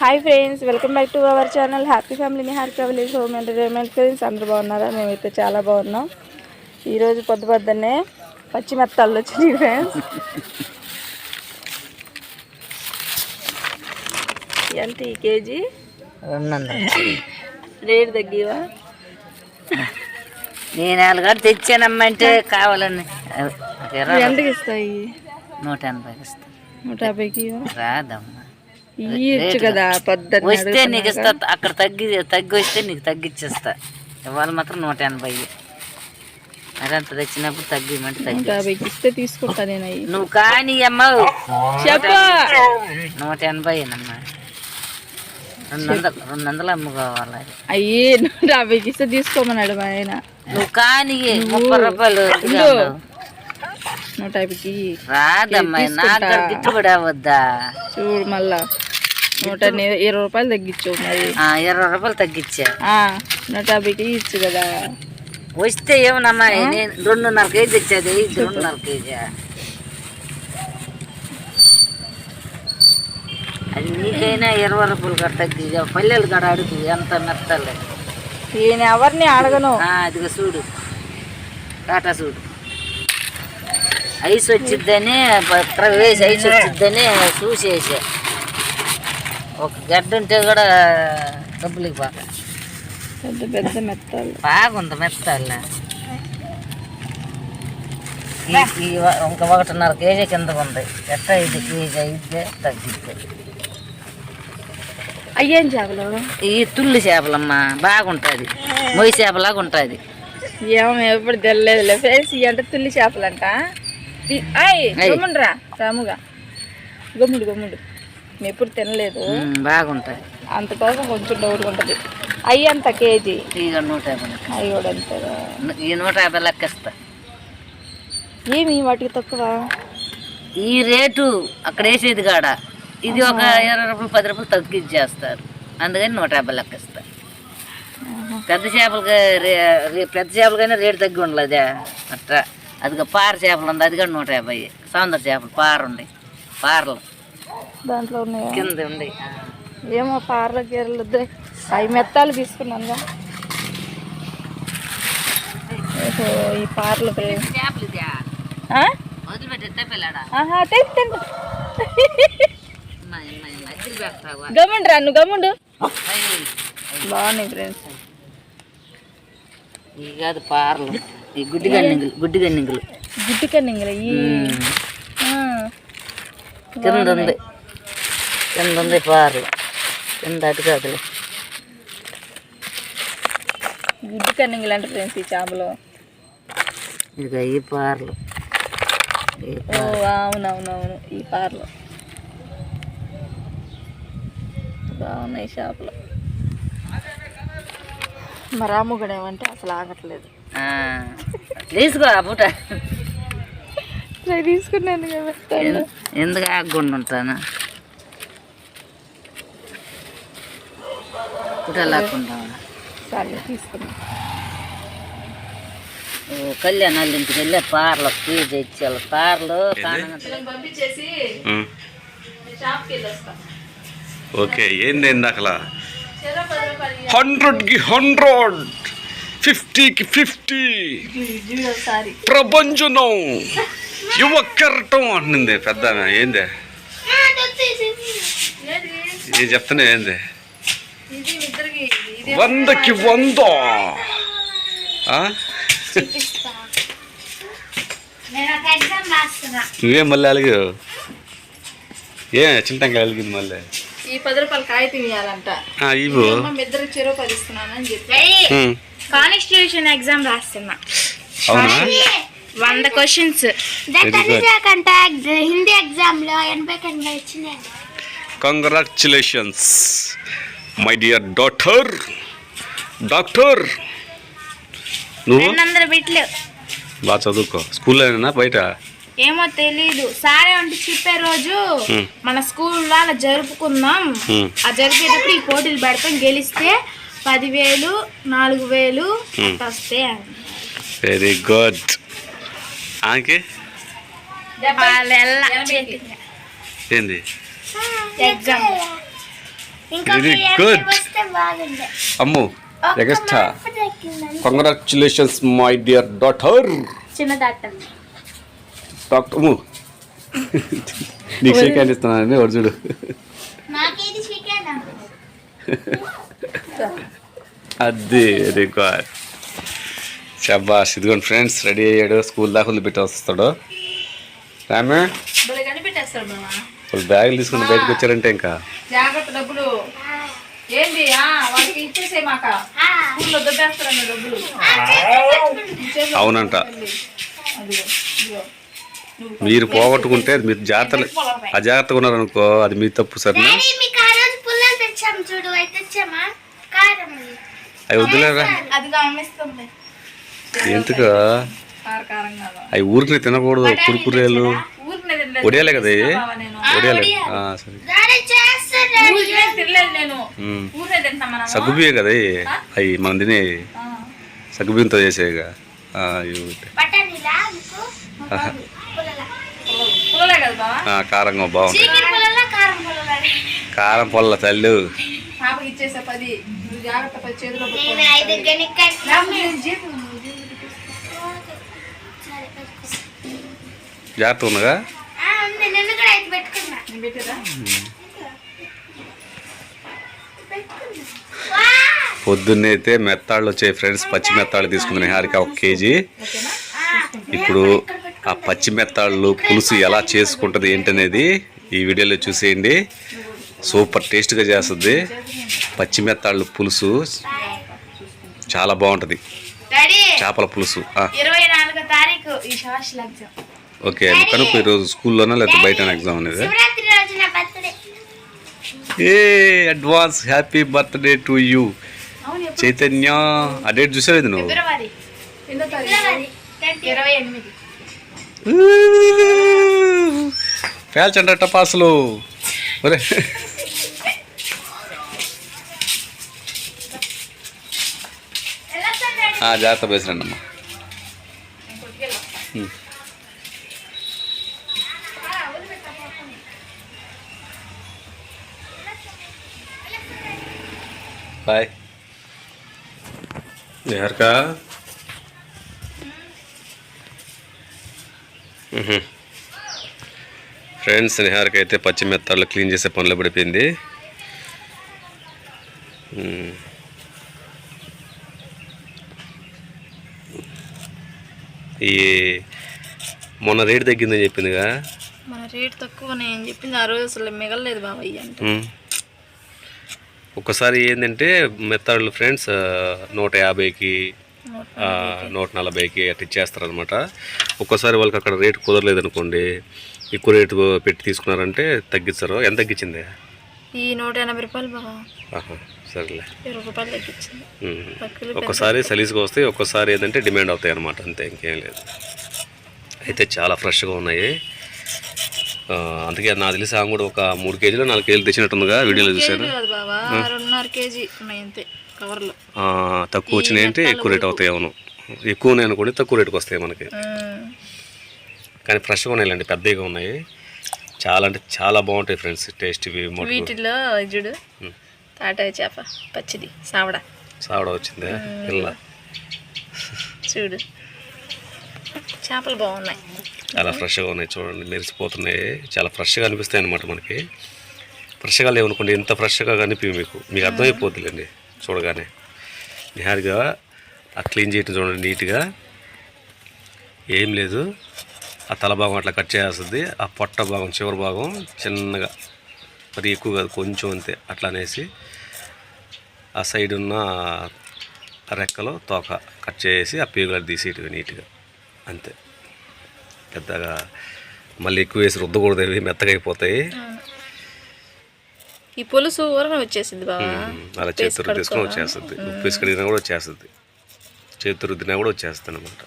Hi friends welcome back to our channel happy ఫ్యామిలీని happy village home entertainment friends అందరూ బాగున్నారా? మేమైతే చాలా బాగున్నాం. ఈరోజు పొద్దు పొద్దున్నే పచ్చిమెత్తాలు వచ్చినాయి ఫ్రెండ్స్ ఎంత ఈ కేజీ? రేట్ తగ్గివా? నేను అలాగ తెచ్చానమ్మంటే కావాలని. ఒక ఇరవై ఎంతకి ఇస్తాయి నూట ఎనభైకి ఇస్తా. నూట యాభైకి రాదమ్మా. ఇయ్యచ్చు కదా వస్తే నీకు ఇస్తా అక్కడ తగ్గి తగ్గి వస్తే నీకు తగ్గిచ్చేస్తా. ఇవాళ మాత్రం నూట ఎనభై. అదంత తెచ్చినప్పుడు తగ్గిమంటే నూట తగ్గి ఇస్తే తీసుకుంటా నేను నువ్వు కానీ అమ్మ. చెప్పు. నూట ఎనభై అమ్మా రెండు వందలు రెండు వందలు అమ్ముకోవాలి. అయ్యి నూట యాభైకి ఇస్తే తీసుకోమన్నాడు మా ఆయన. నువ్వు కానీ ముప్పై రూపాయలు. నూట యాభైకి రాదమ్మా నాకు గిట్టుబడి అవ్వద్దా? చూడు మళ్ళా. నూట ఇరవై రూపాయలు తగ్గించు మరి. ఇరవై రూపాయలు తగ్గించా? నూట యాభైకి ఇచ్చు కదా. వస్తే ఏమన్నమ్మా నేను రెండున్నర కేజీ తెచ్చేది రెండున్నర కేజీ. అది నీకైనా ఇరవై రూపాయలు కట్ట తగ్గి పల్లెలు కడ అడుగు ఎంత మెత్తలే. నేను ఎవరిని అడగను? అదిగో చూడు. టాటా చూడు ఐస్ వచ్చిద్దని పత్ర వేసి ఐస్ వచ్చిద్దని చూసేసా. ఒక గడ్డ ఉంటే కూడా డబ్బులకి బాగా పెద్ద పెద్ద మెత్తాలు. బాగుంది మెత్తల్లా ఇంకా ఒకటిన్నర కేజీ కింద ఉంది. ఎట్ట ఐదు కేజీ అయితే తగ్గిద్ది. అయ్యేం చేపలు ఈ తుల్లి చేపలమ్మా బాగుంటుంది. మొయ్యి చేపలాగా ఉంటుంది. ఏమో ఎప్పుడు తెలియదులే ఫ్రెండ్స్ ఇవి అంటే తుల్లి చేపలంట. తి- ఆయ్ అయ్. గమ్ముడురా రాముగా. గమ్ముడు గమ్ముడు. మేము ఎప్పుడు తినలేదు. బాగుంటుంది అంతకోసం కొంచెం డౌట్ ఉంటుంది అయ్యి అంత కేజీ? ఇక నూట యాభై అవి కూడా ఈ నూట యాభై లెక్కిస్తా ఏమి వాటికి తక్కువ? ఈ రేటు అక్కడ వేసేది కాడ. ఇది ఒక ఇరవై రూపాయలు పది రూపాయలు తగ్గించేస్తారు. అందుకని నూట యాభై లెక్కిస్తా పెద్ద చేపలకి పెద్ద చేపలకైనా రేటు తగ్గి ఉండలేదే. అట్లా. అదిగో పార చేపలు ఉంది అది కూడా నూట యాభై. సౌందర్య చేపలు పార ఉంది పారలు. దాంట్లో ఉన్నాయా? కింద ఉంది. ఏమో పార్ల గీరలు అవి మెత్తాలు తీసుకున్నానుగా ఓహో ఈ పార్లు గమ్ముండు రా నువ్వు అయ్యి. బాగున్నాయి ఫ్రెండ్స్. ఇవి కాదు పారలు. ఈ గుడ్డి గన్నింగులు గుడ్డి గన్నింగులు. గుడ్డి కన్నింగలు ఈ. కింద ఉంది. కింద ఉంది పారలు కింద అటు కాదులే గుడ్డి కన్నింగలు అంటే ఫ్రెండ్స్ ఈ చేపలు. ఇక ఈ పారలు. ఓ అవునవునవును ఈ పార్లు. బాగున్నాయి చేపలు. మా రాముగడ ఏమంటే అసలు ఆగట్లేదు. తీసుకో ఆ పూట. నేను తీసుకున్నాను కదా ఎందుకు ఆగకుండా ఉంటాను? లాక్కుండా సరే ఓ కళ్యాణాల ఇంటికి వెళ్ళే పార్లు ఫీజు ఇచ్చేవాళ్ళు పార్లు ఓకే ఏంది ఇందాకలా హండ్రెడ్కి హండ్రెడ్ ఫిఫ్టీకి ఫిఫ్టీ. ప్రపంచనం యువ కెరటం అంటుంది పెద్ద. ఏంది? ఇది చెప్తానే ఏంది? వందకి వంద. ఆ? నువ్వేం మళ్ళీ అలిగావు? ఏ చింతంగా అలిగింది మళ్ళీ? ఈ పది రూపాయలు ఆ, ఇవ్వు. ఇద్దరు చెరువు పది ఇస్తున్నానని చెప్పి. కానిస్టిట్యూషన్ ఎగ్జామ్ రాస్తున్నా. అవునా? వంద క్వశ్చన్స్ హిందీ ఎగ్జామ్లో ఎనభై ఎనభై వచ్చినాయి congratulations my dear doctor doctor! నువ్వు? బిట్లు. బాగా చదువుకో. స్కూల్లోనేనా బయట? ఏమో తెలీదు. సారే అంటే చెప్పే రోజు. మన స్కూల్లో అలా జరుపుకుందాం. ఆ జరిపేటప్పుడు ఈ పోటీలు పెడతాం. గెలిస్తే పదివేలు నాలుగు వేలు వస్తాయి వెరీ గుడ్ ఆమెకి ఏంది. వస్తే బాగుండే. Ammu. Congratulations my dear daughter చిన్న డాక్టర్. అమ్ము నీకు షేక్ హ్యాండ్ ఇస్తున్నానండి చూడు. అది వెరీ గుడ్ ఇదిగోండి ఫ్రెండ్స్ రెడీ అయ్యాడు. స్కూల్ దాకా వదిలిపెట్టి వస్తాడు రామే? వాళ్ళు బ్యాగులు తీసుకుని బయటకు వచ్చారంటే ఇంకా. జాగ్రత్త డబ్బులు. ఏంది? వాళ్ళకి ఇచ్చేసే మాక. స్కూల్లో దొబ్బేస్తారన్న డబ్బులు. అవునంట. మీరు పోగొట్టుకుంటే అది మీరు జాగ్రత్త అజాగ్రత్తగా ఉన్నారనుకో అది మీ తప్పు సరేనా చూడు. అవి వద్దులేరా? ఎందుకు? అవి ఊరికి తినకూడదు. కురుకురేలు ఒడియాలే కదా ఒడియాలే. ఆ, సరే. సగ్గుబియ్యం కదా అవి మనం తినే సగ్గుబియ్యంతో చేసేగా ఆ, ఇవి ఒకటి. బఠానీలా మీకు? పుల్లల పుల్లలే పొద్దున్నే అయితే మెత్తాళ్ళు వచ్చాయి ఫ్రెండ్స్ పచ్చి మెత్తాళ్ళు తీసుకుంది హారిక ఒక కేజీ. ఇప్పుడు ఆ పచ్చి మెత్తాళ్ళు పులుసు ఎలా చేసుకుంటుంది ఏంటనేది ఈ వీడియోలో చూసేయండి. సూపర్ టేస్ట్గా చేస్తుంది. పచ్చి మెత్తాళ్ళు పులుసు చాలా బాగుంటుంది. చేపల పులుసు ఓకే కనుక ఈరోజు స్కూల్లోనా లేకపోతే బయట ఎగ్జామ్ అనేది? A advance happy birthday to you. Chaitanya ఆ డేట్ చూసావు నువ్వు? పేల్చండి ఒరే. వెళ్ళొస్తాను డాడీ ఆ, జాగ్రత్త వేసిరండి అమ్మా బాయ్. నిహారిక ఫ్రెండ్స్ నిహారిక అయితే పచ్చి మెత్తాళ్ళు క్లీన్ చేసే పనిలో పడిపోయింది. ఈ మొన్న రేటు తగ్గిందని చెప్పిందిగా. మన రేట్ తక్కువ నేను చెప్పింది. ఆ రోజు అసలు మిగలలేదు బాబయ్య అంటే. ఒక్కసారి ఏంటంటే మెత్తాళ్ళు ఫ్రెండ్స్ నూట యాభైకి నూట నలభైకి. అట్లా ఇచ్చేస్తారనమాట ఒక్కోసారి వాళ్ళకి అక్కడ రేటు కుదరలేదు అనుకోండి ఎక్కువ రేటు పెట్టి తీసుకున్నారంటే తగ్గిస్తారు ఎంత తగ్గించింది? ఈ నూట ఎనభై రూపాయలు సరేలే. ఒక్కసారి సలీస్గా వస్తాయి ఒక్కోసారి ఏంటంటే డిమాండ్ అవుతాయి అనమాట అంతే ఇంకేం లేదు. అయితే చాలా ఫ్రెష్గా ఉన్నాయి. అందుకే నాకు తెలిసి ఆమె కూడా ఒక మూడు కేజీలు నాలుగు కేజీలు తెచ్చినట్టుందిగా వీడియోలో ఆ, తక్కువ వచ్చినాయి అంటే ఎక్కువ రేట్ అవుతాయి అవును. ఎక్కువ ఉన్నాయి అనుకోండి తక్కువ రేటుకి వస్తాయి మనకి. కానీ ఫ్రెష్గా ఉన్నాయిలేండి పెద్దగా ఉన్నాయి. చాలా అంటే చాలా బాగుంటాయి ఫ్రెండ్స్ టేస్ట్ వీటిలో చూడు తాటాయి చేప పచ్చిది సావడ. సావడ వచ్చిందే? పిల్ల చూడు. చేపలు బాగున్నాయి. చాలా ఫ్రెష్గా ఉన్నాయి చూడండి మెరిసిపోతున్నాయి. చాలా ఫ్రెష్గా అనిపిస్తాయి అనమాట మనకి. ఫ్రెష్గా లేవనుకోండి ఎంత ఫ్రెష్గా కనిపి మీకు. మీకు అర్థమైపోతుందండి చూడగానే. నిహారిగా ఆ క్లీన్ చేయటం చూడండి నీట్గా. ఏం లేదు. ఆ తల భాగం అట్లా కట్ చేస్తుంది ఆ పొట్ట భాగం చివరి భాగం చిన్నగా. మరి ఎక్కువ కాదు కొంచెం అంతే. అట్లా అనేసి ఆ సైడ్ ఉన్న రెక్కలో తోక కట్ చేసి ఆ పేగులు తీసేటివి నీట్గా. అంతే. పెద్దగా మళ్ళీ ఎక్కువ వేసి రుద్దకూడదు ఇవి మెత్తగా అయిపోతాయి. ఈ పులుసు ఊరన వచ్చేసింది బాబా అలా చేతి రుద్దేసుకొని వచ్చేస్తుంది. ఉప్పు వేసి కడిగినా కూడా వచ్చేస్తుంది. చేతి రుద్దినా కూడా వచ్చేస్తుంది అనమాట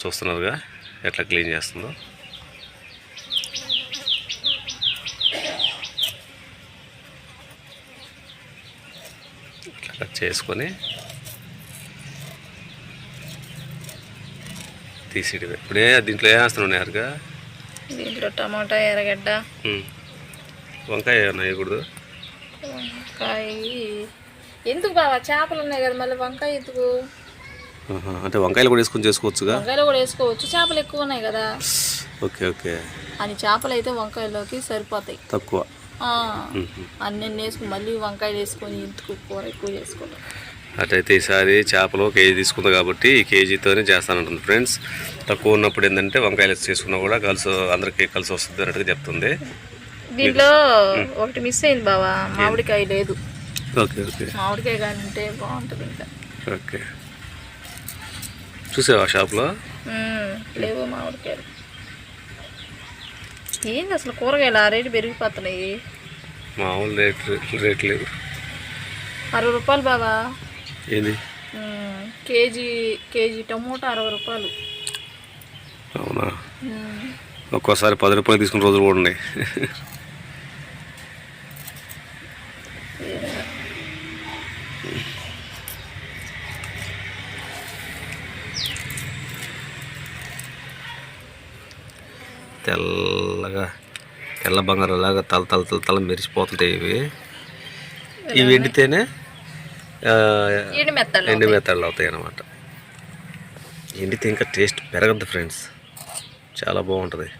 చూస్తున్నారుగా ఎట్లా క్లీన్ చేస్తుందో. కట్ చేసుకొని తీసేయడమే. ఇప్పుడే దీంట్లో ఏం వేస్తున్నావు నేరుగా దీంట్లో టమాటా ఎర్రగడ్డ. వంకాయ ఏమన్నా వేయకూడదు? వంకాయ ఎందుకు బావా? చేపలు ఉన్నాయి కదా మళ్ళీ వంకాయ ఎందుకు? అంటే వంకాయలు కూడా వేసుకొని చేసుకోవచ్చుగా? వంకాయలు కూడా వేసుకోవచ్చు. చేపలు ఎక్కువ ఉన్నాయి కదా. Okay okay. అని చేపలు అయితే వంకాయలోకి సరిపోతాయి. తక్కువ. అన్నీ వేసుకుని మళ్ళీ వంకాయలు వేసుకొని ఇందుకు కూర ఎక్కువ చేసుకోవడం అటైతే ఈసారి చేపలు కేజీ తీసుకుంది కాబట్టి ఈ కేజీతోనే చేస్తానంటుంది ఫ్రెండ్స్. తక్కువ ఉన్నప్పుడు ఏంటంటే వంకాయలు చేసుకున్నా కూడా కలిసి అందరికీ కలిసి వస్తుంది అన్నట్టుగా చెప్తుంది. దీంట్లో ఒకటి మిస్ అయింది బావా మామిడికాయ లేదు. Okay okay. మామిడికాయ కానీ ఉంటే బాగుంటుంది ఇంకా. ఓకే. చూసావా షాప్లో. లేవు మామిడికాయలు. ఏంది అసలు కూరగాయలు ఆ రేటు పెరిగిపోతున్నాయి? మామూలు రేట్ రేట్ లేదు అరవై రూపాయలు బాబా ఏంది. కేజీ కేజీ టమోటా అరవై రూపాయలు. అవునా. ఒక్కోసారి పది రూపాయలు తీసుకున్న రోజులు కూడా ఉన్నాయి తెల్లగా తెల్ల బంగారం లాగా తల తల తల తల మెరిసిపోతుంటాయి ఇవి. ఇవి ఎండితేనే ఎండు మెత్తళ్ళు అవుతాయి. అన్నమాట. ఎండితే ఇంకా టేస్ట్ పెరగద్దు ఫ్రెండ్స్. చాలా బాగుంటుంది.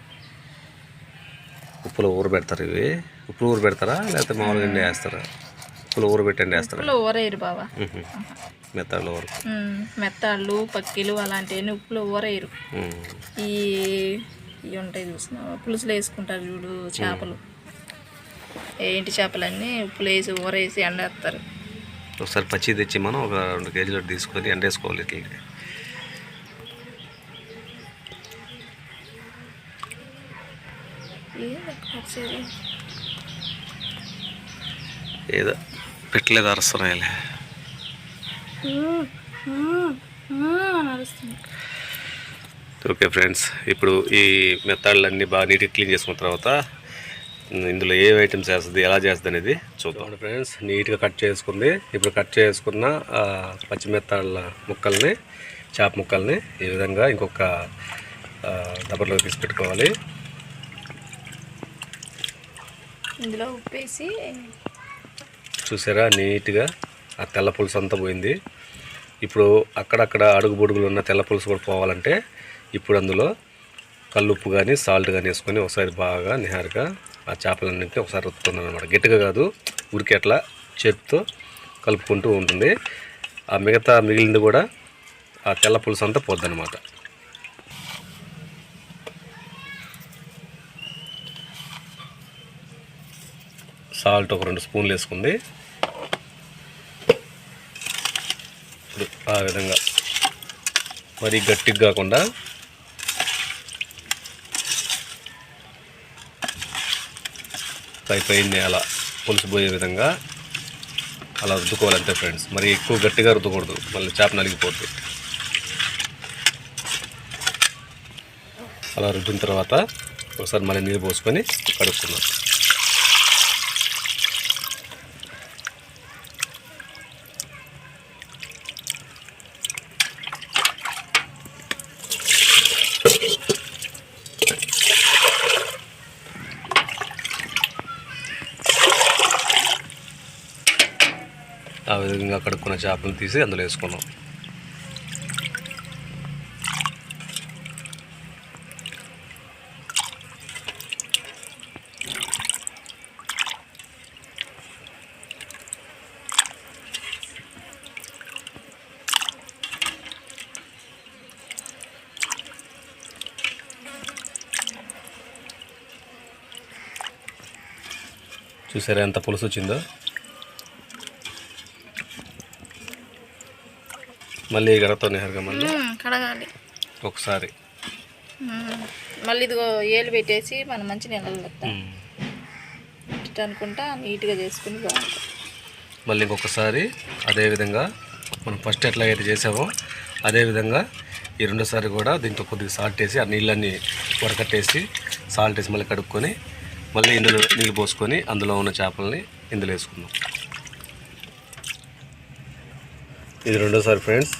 ఉప్పులో ఊరబెడతారు ఇవి. ఉప్పులో ఊరబెడతారా లేకపోతే మామూలుగా ఎండి వేస్తారా? ఉప్పులో ఊరబెట్టి ఎండి వేస్తారా? బాబా మ్మ్. మెత్తళ్ళు ఊరు. మెత్తాళ్ళు పక్కిలు అలాంటివన్నీ ఉప్పులో ఊరేయరు మ్మ్. ఈ ఇవి ఉంటాయి చూసిన పులుసులు వేసుకుంటారు చూడు చేపలు. ఏంటి చేపలన్నీ ఉప్పులు వేసి ఊరేసి ఎండేస్తారు. ఒకసారి పచ్చి తెచ్చి మనం ఒక రెండు కేజీలు తీసుకొని ఎండేసుకోవాలి ఇట్లా ఏంది పెట్టలేదు అరస్తున్నాయిలే ఓకే ఫ్రెండ్స్ ఇప్పుడు ఈ మెథడ్లన్నీ బాగా నీట్గా క్లీన్ చేసుకున్న తర్వాత ఇందులో ఏ ఐటమ్స్ వేస్తుంది ఎలా చేస్తుంది అనేది చూద్దాం. ఫ్రెండ్స్ నీట్గా కట్ చేసుకుంది. ఇప్పుడు కట్ చేసుకున్న ఆ, పచ్చిమెత్తాళ్ళ ముక్కల్ని చేప ముక్కల్ని ఈ విధంగా ఇంకొక ఆ, డబ్బర్లో తీసి పెట్టుకోవాలి ఇందులో ఉప్పేసి చూసారా నీట్గా ఆ తెల్ల పులుసు అంతా పోయింది. ఇప్పుడు అక్కడక్కడ అడుగు బొడుగులు ఉన్న తెల్ల పులుసు కూడా పోవాలంటే ఇప్పుడు అందులో కల్లుప్పు కానీ సాల్ట్ కానీ వేసుకొని ఒకసారి బాగా నిహారుగా ఆ చేపలన్నింటినీ ఒకసారి రుత్తుకుందాం అనమాట గట్టిగా కాదు ఉరికి అట్లా చేతితో కలుపుకుంటూ ఉంటుంది. ఆ మిగతా మిగిలింది కూడా ఆ తెల్ల పులుసు అంతా పోద్దనమాట సాల్ట్ ఒక రెండు స్పూన్లు వేసుకుంది. ఇప్పుడు ఆ విధంగా. మరీ గట్టిగా కాకుండా పై పైన అలా. పులుసు పోయే విధంగా అలా రుద్దుకోవాలి అంతే ఫ్రెండ్స్. మరి ఎక్కువ గట్టిగా రుద్దకూడదు. మళ్ళీ చేప నలిగిపోద్ది. అలా రుద్దిన తర్వాత ఒకసారి మళ్ళీ నీళ్ళు పోసుకొని కడుక్కున్నాం విధంగా కడుక్కున్న చేపలు తీసి అందులో వేసుకున్నాం. చూసారా ఎంత పులుసు వచ్చిందో? మళ్ళీ గడతో నిహర్గా మళ్ళీ కడగాలి. ఒకసారి. మళ్ళీ ఇదిగో ఏలు పెట్టేసి మనం మంచి నీళ్ళలో పెడతాం. అనుకుంటా నీట్గా చేసుకుని బాగుంటుంది. మళ్ళీ ఇంకొకసారి అదే విధంగా మనం ఫస్ట్ ఎట్లాగైతే చేసామో అదే విధంగా ఈ రెండోసారి కూడా దీంట్లో కొద్దిగా సాల్ట్ వేసి ఆ నీళ్ళన్నీ వరకట్టేసి సాల్ట్ వేసి మళ్ళీ కడుక్కొని మళ్ళీ ఇందులో నీళ్ళు పోసుకొని అందులో ఉన్న చేపలని ఇందులో వేసుకుందాం. ఇది రెండోసారి ఫ్రెండ్స్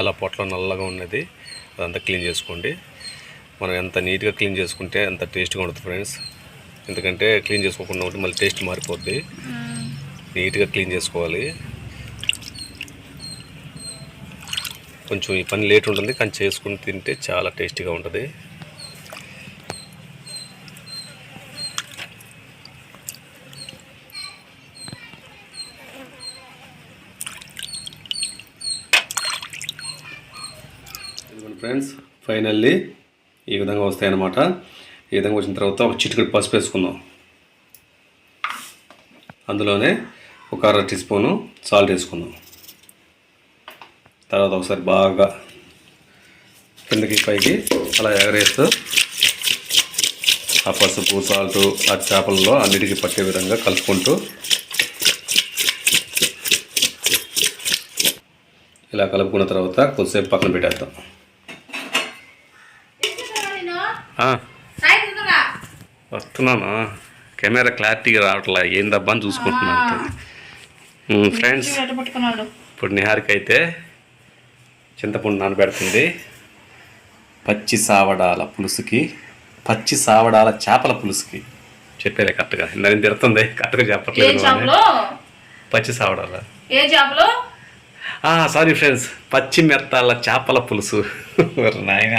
అలా పొట్ల నల్లగా ఉన్నది. అదంతా క్లీన్ చేసుకోండి. మనం ఎంత నీట్గా క్లీన్ చేసుకుంటే అంత టేస్ట్గా ఉంటుంది ఫ్రెండ్స్. ఎందుకంటే క్లీన్ చేసుకోకుండా ఉంటే మళ్ళీ టేస్ట్ మారిపోద్ది. నీట్గా క్లీన్ చేసుకోవాలి. కొంచెం ఈ పని లేట్ ఉంటుంది కానీ చేసుకుని తింటే చాలా టేస్టీగా ఉంటుంది ఇదిగోండి ఫ్రెండ్స్ ఫైనల్లీ ఈ విధంగా వస్తాయి అన్నమాట ఈ విధంగా వచ్చిన తర్వాత ఒక చిటికడి పసుపు వేసుకుందాం. అందులోనే ఒక అర టీ స్పూను సాల్ట్ వేసుకుందాం. తర్వాత ఒకసారి బాగా కిందకి పైకి అలా ఎగరేస్తూ ఆ పసుపు సాల్ట్ ఆ చేపల్లో అన్నిటికీ పట్టే విధంగా కలుపుకుంటూ ఇలా కలుపుకున్న తర్వాత కొద్దిసేపు పక్కన పెట్టేద్దాం ఆ, వస్తున్నాను? కెమెరా క్లారిటీగా రావట్లే ఏందబ్బా అని చూసుకుంటున్నాను ఫ్రెండ్స్ ఇప్పుడు నిహారిక అయితే చింతపండు నానబెడుతుంది. పచ్చి సావడాల పులుసుకి పచ్చి సావడాల చేపల పులుసుకి. చెప్పేదే కరెక్ట్గా. ఇందాక తిడుతుంది కరెక్ట్గా చెప్పట్లేదు పచ్చి సావడాల? ఏ చేపలు? సారీ ఫ్రెండ్స్ పచ్చి మెత్తాల చేపల పులుసు. నాయన.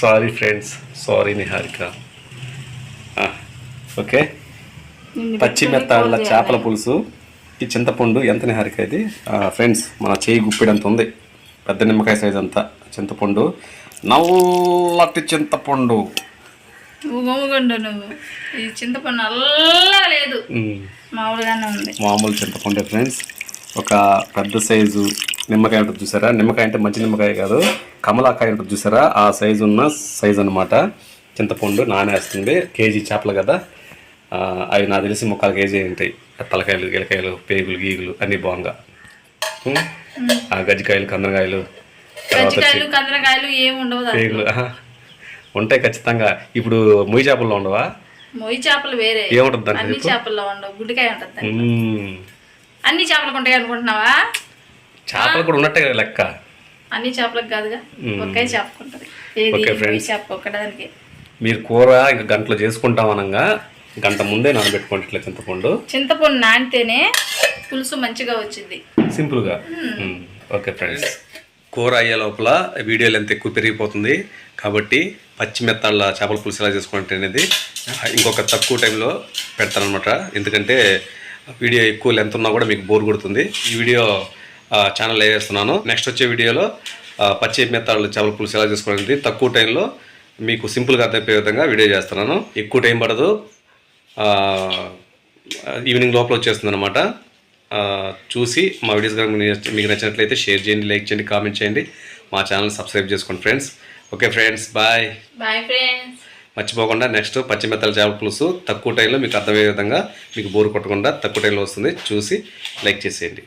Sorry friends sorry Niharika okay పచ్చి మెత్తాళ్ళ చేపల పులుసు. ఈ చింతపండు ఎంత నిహారిక ఇది? ఫ్రెండ్స్ మన చేయి గుప్పిడంత ఉంది. పెద్ద నిమ్మకాయ సైజ్ అంతా చింతపండు. నల్లటి చింతపండు. నువ్వు గమ్ముగుండు నువ్వు. ఈ చింతపండు నల్లగా లేదు. ఉమ్, మామూలుగానే ఉంది. మామూలు చింతపండు ఫ్రెండ్స్ ఒక పెద్ద సైజు నిమ్మకాయ ఉంటుంది చూసారా? నిమ్మకాయ అంటే మంచి నిమ్మకాయ కాదు. కమలాకాయ ఉంటుంది చూసారా? ఆ సైజు ఉన్న సైజు అనమాట చింతపండు నానేస్తుంది కేజీ చేపలు కదా. అవి నాకు తెలిసి ముక్కాలు కేజీ ఉంటాయి. తలకాయలు గిలకాయలు పేగులు గీగులు అన్నీ బాగుంగా ఆ గజ్జికాయలు దాంట్లో. పేగులు. ఉంటాయి ఖచ్చితంగా. ఇప్పుడు మొయ్యి చేపల్లో ఉండవా? మొయ్యి చేపలు వేరే. ఏముంటుంది అన్ని? చేపల్లో ఉండవు. గుడ్డికాయ ఉంటుంది. అన్ని చేపలకు ఉంటాయి అనుకుంటున్నావా? చేపలు కూడా ఉన్నట్టే కదా లెక్క. అన్ని చేపలకు కాదుగా. ఒకే చేపకు ఉంటుంది. ఏది ఓకే. చేప ఒక్కదానికి మీరు కూర ఇంకా గంటలో చేసుకుంటాం అనగా గంట ముందే నానబెట్టుకోండి ఇట్లా చింతపండు. చింతపండు నానితేనే పులుసు మంచిగా వచ్చింది. సింపుల్గా. ఓకే ఫ్రెండ్స్ కూర అయ్యే లోపల వీడియో లెంత్ ఎక్కువ పెరిగిపోతుంది. కాబట్టి పచ్చి మెత్తాళ్ళ చేపల పులుసు ఎలా చేసుకోవాలంటే అనేది ఇంకొక తక్కువ టైంలో పెడతానమాట ఎందుకంటే వీడియో ఎక్కువ లెంత్ ఉన్నా కూడా మీకు బోర్ కొడుతుంది. ఈ వీడియో ఛానల్ వేస్తున్నాను నెక్స్ట్ వచ్చే వీడియోలో పచ్చి మెత్తాళ్ళ చేపల పులుసు ఎలా చేసుకోవాలనేది తక్కువ టైంలో మీకు సింపుల్గా అర్థమైపోయే విధంగా వీడియో చేస్తున్నాను. ఎక్కువ టైం పడదు. ఈవినింగ్ లోపల వచ్చేస్తుంది అనమాట చూసి మా వీడియోస్ కనుక మీకు నచ్చినట్లయితే షేర్ చేయండి లైక్ చేయండి కామెంట్ చేయండి. మా ఛానల్ సబ్స్క్రైబ్ చేసుకోండి friends okay friends bye bye friends మర్చిపోకుండా నెక్స్ట్ పచ్చిమెత్తల చేపల పులుసు తక్కువ టైంలో మీకు అర్థమయ్యే విధంగా మీకు బోరు కొట్టకుండా తక్కువ టైంలో వస్తుంది. చూసి లైక్ చేసేయండి.